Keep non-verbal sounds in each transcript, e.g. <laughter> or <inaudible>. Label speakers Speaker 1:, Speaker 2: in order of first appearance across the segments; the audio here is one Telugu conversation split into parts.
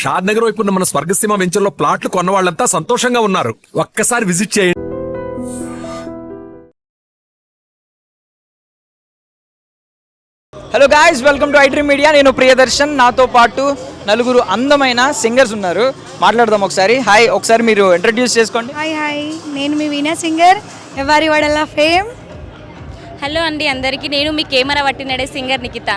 Speaker 1: షాద్ నగర్ వైపు ఉన్న మన స్వర్గసీమ వెంచర్లో ప్లాట్లు కొన్న వాళ్ళంతా సంతోషంగా ఉన్నారు. ఒక్కసారి విజిట్ చేయండి.
Speaker 2: Hello guys welcome to iDream media నేను ప్రియదర్శన్ నాతో పాటు నలుగురు అందమైన సింగర్స్ ఉన్నారు. మాట్లాడదాం ఒకసారి. హాయ్ ఒకసారి మీరు ఇంట్రడ్యూస్ చేసుకోండి.
Speaker 3: హాయ్ హాయ్ నేను మీ వీణా సింగర్. ఎవరి వాడలా ఫేమ్
Speaker 4: హలో అండి అందరికీ. నేను మీ కెమెరా పట్టినడే సింగర్ నిఖిత.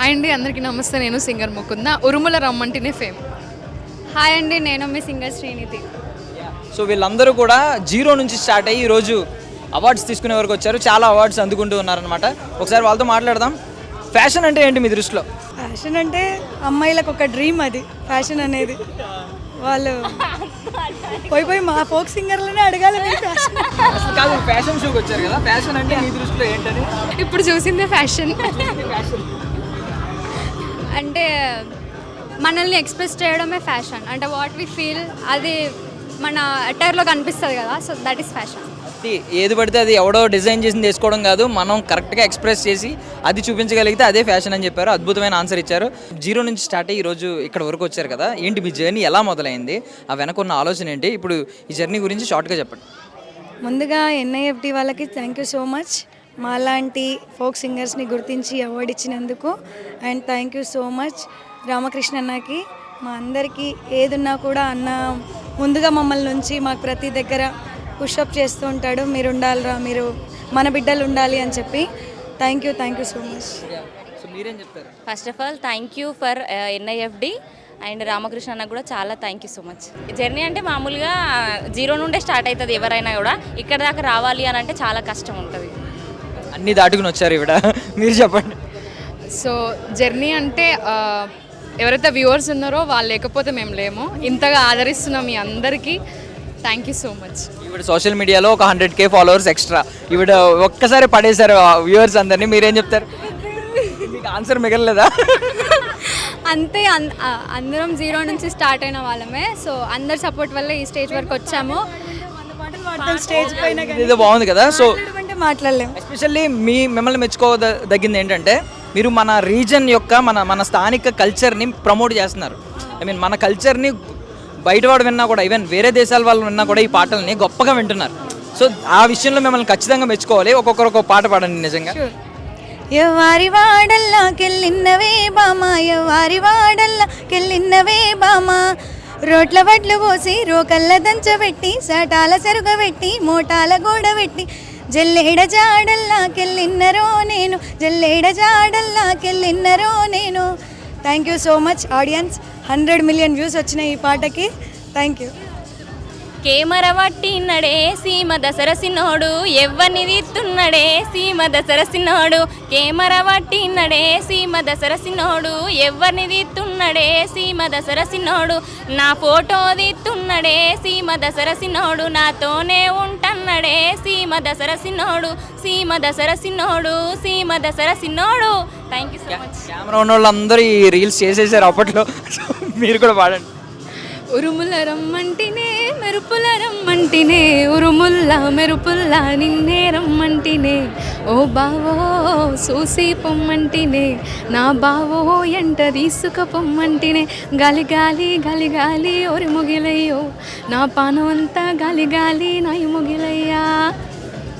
Speaker 5: హాయ్ అండి అందరికీ నమస్తే. నేను సింగర్ ముకుంద. ఉరుముల రమ్మంటేనే ఫేమ్.
Speaker 3: హాయ్ అండి నేను మీ సింగర్ శ్రీనిధి.
Speaker 2: సో వీళ్ళందరూ కూడా జీరో నుంచి స్టార్ట్ అయ్యి ఈరోజు అవార్డ్స్ తీసుకునే వరకు వచ్చారు. చాలా అవార్డ్స్ అందుకుంటూ ఉన్నారనమాట ఒకసారి వాళ్ళతో మాట్లాడదాం. ఫ్యాషన్ అంటే ఏంటి మీ దృష్టిలో?
Speaker 3: ఫ్యాషన్ అంటే అమ్మాయిలకు ఒక డ్రీమ్ అది ఫ్యాషన్ అనేది. వాళ్ళు పోయి పోయి మా ఫోక్ సింగర్లనే అడగాలి ఫ్యాషన్.
Speaker 2: అసలు కాదు ఫ్యాషన్ షోకి వచ్చారు కదా. ఫ్యాషన్ అంటే మీ దృష్టిలో ఏంటని?
Speaker 5: ఇప్పుడు చూసిందే ఫ్యాషన్.
Speaker 6: అంటే మనల్ని ఎక్స్ప్రెస్ చేయడమే ఫ్యాషన్. అంటే వాట్ వి ఫీల్ అది మన అటైర్లో కనిపిస్తుంది కదా సో దట్ ఈస్ ఫ్యాషన్
Speaker 2: ఏది పడితే అది ఎవడో డిజైన్ చేసి వేసుకోవడం కాదు మనం కరెక్ట్గా ఎక్స్ప్రెస్ చేసి అది చూపించగలిగితే అదే ఫ్యాషన్ అని చెప్పారు అద్భుతమైన ఆన్సర్ ఇచ్చారు. జీరో నుంచి స్టార్ట్ అయ్యి ఈరోజు ఇక్కడ వరకు వచ్చారు కదా ఏంటి మీ జర్నీ ఎలా మొదలైంది ఆ వెనక ఉన్న ఆలోచన ఏంటి ఇప్పుడు ఈ జర్నీ గురించి షార్ట్గా చెప్పండి.
Speaker 3: ముందుగా ఎన్ఐఎఫ్టి వాళ్ళకి థ్యాంక్ యూ సో మచ్ మాలాంటి ఫోక్ సింగర్స్ని గుర్తించి అవార్డు ఇచ్చినందుకు and thank you so much Ramakrishna అన్నకి మా అందరికీ ఏదున్నా కూడా అన్న ముందుగా మమ్మల్ని నుంచి మాకు ప్రతి దగ్గర పుషప్ చేస్తూ ఉంటాడు. మీరు ఉండాలిరా మీరు మన బిడ్డలు ఉండాలి అని చెప్పి thank you thank you so much.
Speaker 2: So మీరేం చెప్తారు?
Speaker 4: First of all thank you for NIFT and Ramakrishna అన్న కూడా చాలా thank you so much journey అంటే మామూలుగా జీరో నుండే స్టార్ట్ అవుతుంది ఎవరైనా కూడా. ఇక్కడ దాకా రావాలి అని అంటే చాలా కష్టం ఉంటుంది.
Speaker 2: అన్నీ దాటుకుని వచ్చారు ఇవిడ మీరు చెప్పండి.
Speaker 5: సో జర్నీ అంటే ఎవరైతే వ్యూవర్స్ ఉన్నారో వాళ్ళు లేకపోతే మేము లేము. ఇంతగా ఆదరిస్తున్నాం మీ అందరికీ థ్యాంక్ యూ సో మచ్
Speaker 2: ఈవిడ సోషల్ మీడియాలో ఒక హండ్రెడ్ కే ఫాలోవర్స్ ఎక్స్ట్రా ఈవిడ ఒక్కసారి పడేశారు వ్యూవర్స్ అందరినీ. మీరేం చెప్తారు? మీకు ఆన్సర్ మిగలలేదా?
Speaker 6: అంతే అందరం జీరో నుంచి స్టార్ట్ అయిన వాళ్ళమే. సో అందరి సపోర్ట్ వల్ల ఈ స్టేజ్ వరకు వచ్చాము.
Speaker 3: స్టేజ్ పైన
Speaker 2: బాగుంది కదా. సో
Speaker 3: మాట్లాడలేము.
Speaker 2: ఎస్పెషల్లీ మీ మిమ్మల్ని మెచ్చుకోదగింది ఏంటంటే మీరు మన రీజన్ యొక్క మన మన స్థానిక కల్చర్ని ప్రమోట్ చేస్తున్నారు. ఐ మీన్ మన కల్చర్ని బయటవాడు విన్నా కూడా ఈవెన్ వేరే దేశాల వాళ్ళు విన్నా కూడా ఈ పాటల్ని గొప్పగా వింటున్నారు. సో ఆ విషయంలో మిమ్మల్ని ఖచ్చితంగా మెచ్చుకోవాలి. ఒక్కొక్కరు ఒక్కొక్క పాట పాడండి నిజంగా.
Speaker 3: ఎవ్వారి వాడల్లా కెళ్ళిన్నవే బామ ఎవ్వారి వాడల్లా కెళ్ళిన్నవే బామ. రోట్ల వడ్లు పోసి రోకల్ల దంచబెట్టి సటాల సెరుగబెట్టి మోటాల గోడబెట్టి జల్లేడ జాడల్లాకెళ్ళిన్నరో నేను జల్లేడ జాడల్లాకెళ్ళిన్నరో నేను. Thank you so much audience hundred million views వచ్చినాయి ఈ పాటకి. థ్యాంక్ యూ
Speaker 4: కెమెరా పట్టినడే సీమ దసరసినోడు ఎవ్వని తీస్తున్నడే సీమ దసరసినోడు. కెమెరా పట్టినడే సీమ దసరసినోడు ఎవ్వరిని తీస్తున్నడే సీమ దసరసినోడు. నా ఫోటో తీస్తున్నడే సీమ దసరసినోడు నాతోనే ఉంటన్నడే సీమ దసరసినోడు సీమ దసరసినోడు సీమ దసరసినోడు thank you so much
Speaker 2: camera ఉన్న వాళ్ళందరూ ఈ రీల్స్ చేసేసారు అప్పట్లో. మీరు కూడా పాడండి
Speaker 6: ఉరుముల రమ్మంటినే మెరుపుల రమ్మంటినే ఉరుముల్లా మెరుపుల్లా నిన్నే రమ్మంటినే. ఓ బావో సూసి పొమ్మంటినే నా బావో ఎంట తీసుక పొమ్మంటినే. గాలి గాలి గాలి గాలి ఒరి ముగిలయ్యో నా పానం అంతా గాలి గాలి నాయి ముగిలయ్యా.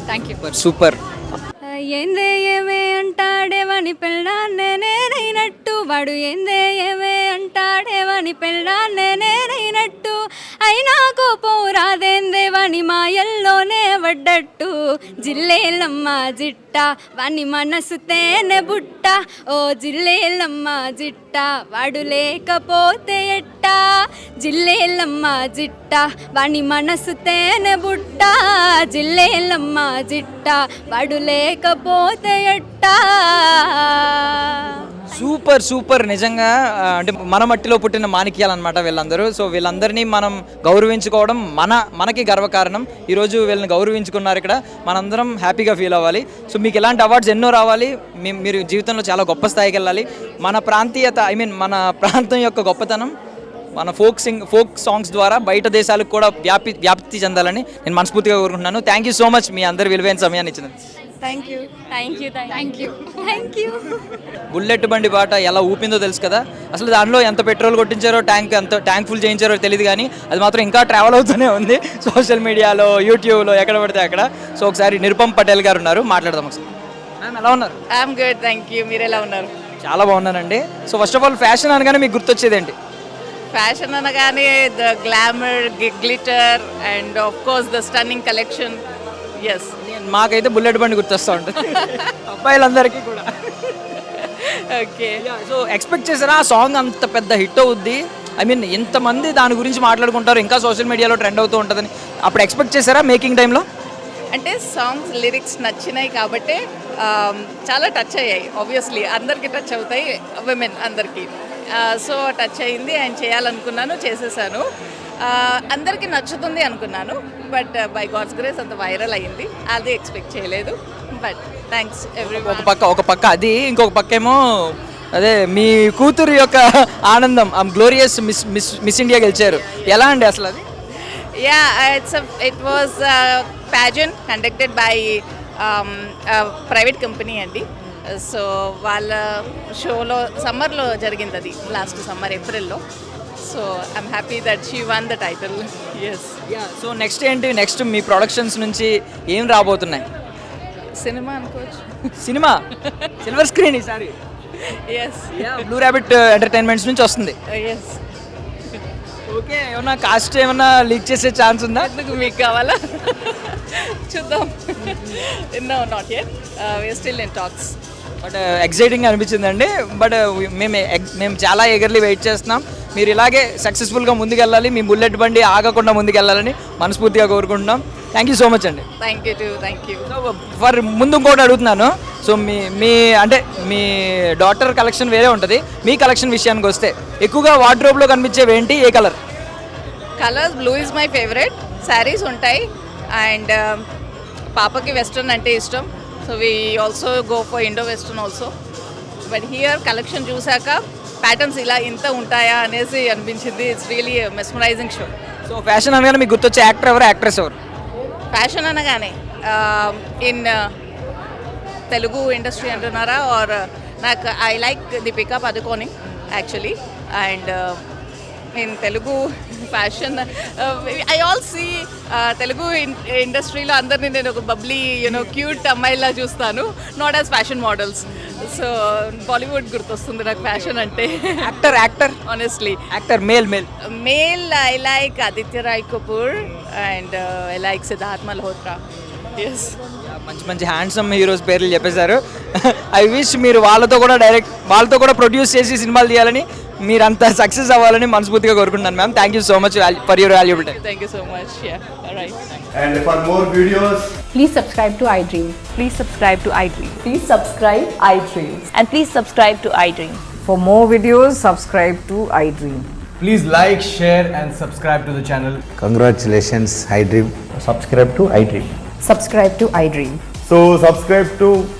Speaker 6: థ్యాంక్ యూ
Speaker 2: సూపర్
Speaker 6: ఏందే ఏమే అంటాడేవని పెళ్ళాన్నే నేనైనట్టు వాడు ఏందే ఏమే అంటాడేవని పెళ్ళాన్నే నేనేనైనట్టు అయినా కోపం రాదేందేవని మాయల్లోనే పడ్డట్టు. జిల్లేలమ్మ జిట్ట వాని మనసు తేనె బుట్ట. ఓ జిల్లేలమ్మ జిట్ట వాడు లేకపోతే ఎట్టా? జిల్లేలమ్మ జిట్ట వాని మనసు తేనె బుట్ట. జిల్లేలమ్మ జిట్ట వాడు లేకపోతే ఎట్టా?
Speaker 2: Super super. నిజంగా అంటే మన మట్టిలో పుట్టిన మాణిక్యాలు అనమాట వీళ్ళందరూ. సో వీళ్ళందరినీ మనం గౌరవించుకోవడం మన మనకి గర్వకారణం. ఈరోజు వీళ్ళని గౌరవించుకున్నారు ఇక్కడ. మనందరం హ్యాపీగా ఫీల్ అవ్వాలి. సో మీకు ఇలాంటి అవార్డ్స్ ఎన్నో రావాలి. మీరు జీవితంలో చాలా గొప్ప స్థాయికి వెళ్ళాలి. మన ప్రాంతీయత ఐ మీన్ మన ప్రాంతం యొక్క గొప్పతనం మన ఫోక్ సింగ్ ఫోక్ సాంగ్స్ ద్వారా బయట దేశాలకు కూడా వ్యాపి వ్యాప్తి చెందాలని నేను మనస్ఫూర్తిగా కోరుకుంటున్నాను. థ్యాంక్ యూ సో మచ్ మీ అందరి విలువైన సమయాన్ని ఇచ్చినందుకు.
Speaker 4: Thank you thank you thank you
Speaker 6: thank you
Speaker 2: bullet బండి బాట ఎలా ఊపిందో తెలుసు కదా? అసలు దానిలో ఎంత పెట్రోల్ కొట్టించారో ట్యాంక్ ఎంత ట్యాంక్ ఫుల్ చేయించారో తెలియదు కానీ అది మాత్రం ఇంకా ట్రావెల్ అవుతూనే ఉంది. సోషల్ మీడియాలో యూట్యూబ్లో ఎక్కడ పడితే అక్కడ. సో ఒకసారి నిరుపమ్ పటేల్ గారు ఉన్నారు మాట్లాడదాం ఒకసారి. మ్యామ్ ఎలా ఉన్నారు?
Speaker 7: ఐఎమ్ గుడ్ థ్యాంక్ యూ మీరు ఎలా ఉన్నారు?
Speaker 2: చాలా బాగున్నానండి. So first of all fashion అనగానే మీకు గుర్తొచ్చేది ఏంటి
Speaker 7: ఫ్యాషన్ అనగానే the glamour glitter and of course the stunning collection yes
Speaker 2: మాకైతే బుల్లెట్ బండి గుర్తొస్తూ ఉంటుంది. అబ్బాయిలందరికీ కూడా.
Speaker 7: ఓకే.
Speaker 2: సో ఎక్స్పెక్ట్ చేశారా? ఆ సాంగ్ అంత పెద్ద హిట్ అవుద్ది? ఐ మీన్ ఇంతమంది దాని గురించి మాట్లాడుకుంటారు ఇంకా సోషల్ మీడియాలో ట్రెండ్ అవుతూ ఉంటుందని. అప్పుడు ఎక్స్పెక్ట్ చేశారా మేకింగ్ టైంలో
Speaker 7: అంటే సాంగ్స్ లిరిక్స్ నచ్చినాయి కాబట్టి um, చాలా టచ్ అయ్యాయి ఆబ్వియస్లీ అందరికీ టచ్ అవుతాయి విమెన్ అందరికీ. సో టచ్ అయింది అండ్ చేయాలనుకున్నాను చేసేసాను. Uh, అందరికీ నచ్చుతుంది అనుకున్నాను బట్ బై గాడ్స్ గ్రేస్ అంత వైరల్ అయ్యింది. అది ఎక్స్పెక్ట్ చేయలేదు బట్ థ్యాంక్స్ ఎవ్రీ
Speaker 2: ఒక పక్క ఒక పక్క అది ఇంకొక పక్క ఏమో అదే మీ కూతురు యొక్క ఆనందం ఆ glorious miss miss miss India గెలిచారు. ఎలా అండి అసలు అది?
Speaker 7: Was a pageant conducted by um, a private company అండి. సో వాళ్ళ షోలో సమ్మర్లో జరిగింది అది లాస్ట్ సమ్మర్ ఏప్రిల్లో so I'm happy that she won the title yes
Speaker 2: so next ఏంటి? నెక్స్ట్ మీ ప్రొడక్షన్స్ నుంచి ఏం రాబోతున్నాయి?
Speaker 7: సినిమా అనుకోవచ్చు.
Speaker 2: సినిమా సిల్వర్ స్క్రీన్ ఈసారి
Speaker 7: ఎస్
Speaker 2: బ్లూ ర్యాబిట్ ఎంటర్టైన్మెంట్స్ నుంచి వస్తుంది.
Speaker 7: ఎస్
Speaker 2: ఓకే ఏమన్నా కాస్ట్ ఏమన్నా లీక్ చేసే ఛాన్స్ ఉందా?
Speaker 7: ఎందుకు మీకు కావాలా? చూద్దాం. No not yet we still in talks
Speaker 2: but exciting అనిపించిందండి. బట్ మేము ex- మేము చాలా ఎగర్లీ వెయిట్ చేస్తున్నాం. మీరు ఇలాగే సక్సెస్ఫుల్గా ముందుకెళ్ళాలి మీ బుల్లెట్ బండి ఆగకుండా ముందుకెళ్ళాలని మనస్ఫూర్తిగా కోరుకుంటున్నాం. థ్యాంక్ యూ సో మచ్ అండి.
Speaker 7: Thank you too thank you
Speaker 2: for ముందు ఇంకోటి అడుగుతున్నాను. సో మీ మీ అంటే మీ డాటర్ కలెక్షన్ వేరే ఉంటుంది. మీ కలెక్షన్ విషయానికి వస్తే ఎక్కువగా వార్డ్రోబ్లో కనిపించేవి ఏంటి? ఏ colour
Speaker 7: colours blue is my favourite sarees ఉంటాయి. అండ్ పాపకి వెస్ట్రన్ అంటే ఇష్టం. So we also go for Indo western also but here collection చూసాక ప్యాటర్న్స్ ఇలా ఇంత ఉంటాయా అనేసి అనిపించింది. It's really mesmerising show
Speaker 2: so fashion అనగానే మీకు గుర్తొచ్చే యాక్టర్ ఎవరు? యాక్ట్రెస్ ఎవరు?
Speaker 7: ఫ్యాషన్ అనగానే ఇన్ తెలుగు ఇండస్ట్రీ అంటున్నారా? ఆర్ నాకు I like Deepika Padukone actually and in Telugu fashion I all see Telugu ఇండస్ట్రీలో అందరినీ నేను ఒక బబ్లీ యూనో క్యూట్ అమ్మాయిలా చూస్తాను. Not as fashion models so Bollywood గుర్తొస్తుంది నాకు ఫ్యాషన్ అంటే.
Speaker 2: Actor actor
Speaker 7: honestly
Speaker 2: actor male male
Speaker 7: male I like Aditya Roy Kapoor and I like Siddharth Malhotra yes
Speaker 2: మంచి మంచి హ్యాండ్సమ్ హీరోస్ పేర్లు చెప్పేశారు. <laughs> ఐ విష్ మీరు వాళ్ళతో కూడా డైరెక్ట్ వాళ్ళతో కూడా ప్రొడ్యూస్ చేసి సినిమాలు తీయాలని మీరంతా సక్సెస్ అవ్వాలని మనస్ఫూర్తిగా కోరుకుంటున్నాను ma'am thank you so much for your valuable time
Speaker 7: thank you so much yeah right
Speaker 8: And for more videos,
Speaker 9: Please subscribe to iDream.
Speaker 10: Please subscribe to iDream.
Speaker 9: Please subscribe iDream.
Speaker 10: And please subscribe to iDream.
Speaker 9: For more videos, subscribe to iDream.
Speaker 8: please like, share, and subscribe to the channel.
Speaker 11: Congratulations, iDream.
Speaker 8: Subscribe to iDream.
Speaker 9: Subscribe to iDream.
Speaker 8: So, subscribe to iDream Media.